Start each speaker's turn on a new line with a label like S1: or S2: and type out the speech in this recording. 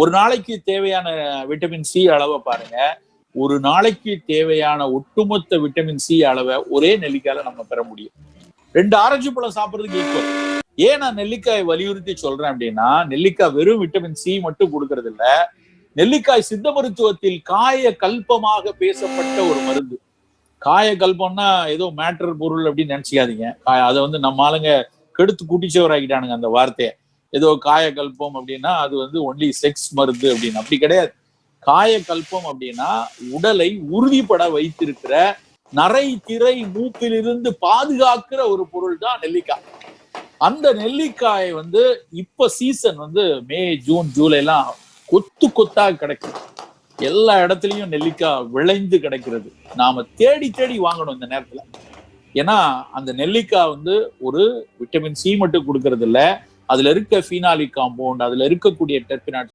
S1: ஒரு நாளைக்கு தேவையான விட்டமின் சி அளவை பாருங்க. ஒரு நாளைக்கு தேவையான ஒட்டுமொத்த விட்டமின் சி அளவை ஒரே நெல்லிக்காயில நம்ம பெற முடியும். ரெண்டு ஆரஞ்சு பழம் சாப்பிடுறதுக்கு ஈக்குவல் ஏன் நான் நெல்லிக்காய் வலியுறுத்தி சொல்றேன் அப்படின்னா நெல்லிக்காய் வெறும் விட்டமின் சி மட்டும் கொடுக்கறது இல்ல. நெல்லிக்காய் சித்த மருத்துவத்தில் காய கல்பமாக பேசப்பட்ட ஒரு மருந்து. காய கல்பம்னா ஏதோ மேட்டர் பொருள் அப்படின்னு நினைச்சிக்காதீங்க. அதை வந்து நம்ம ஆளுங்க கெடுத்து கூட்டிச்சவராகிட்டானுங்க அந்த வார்த்தையை. ஏதோ காயக்கல்பம் அப்படின்னா அது வந்து ஒன்லி செக்ஸ் மருந்து அப்படின்னு. அப்படி கிடையாது. காயக்கல்பம் அப்படின்னா உடலை உறுதிப்பட வைத்திருக்கிற நரை திரை மூக்கிலிருந்து பாதுகாக்கிற ஒரு பொருள் தான் நெல்லிக்காய். அந்த நெல்லிக்காய் வந்து இப்ப சீசன் வந்து மே ஜூன் ஜூலை எல்லாம் கொத்து கொத்தா கிடைக்கும் எல்லா இடத்துலயும் நெல்லிக்காய் விளைந்து கிடைக்கிறது. நாம தேடி தேடி வாங்கணும் இந்த நேரத்துல. ஏன்னா அந்த நெல்லிக்காய் வந்து ஒரு விட்டமின் சி மட்டும் கொடுக்கறது இல்லை அதுல இருக்க ஃபீனாலிக் காம்பவுண்ட் அதுல இருக்கக்கூடிய டெர்பினாட்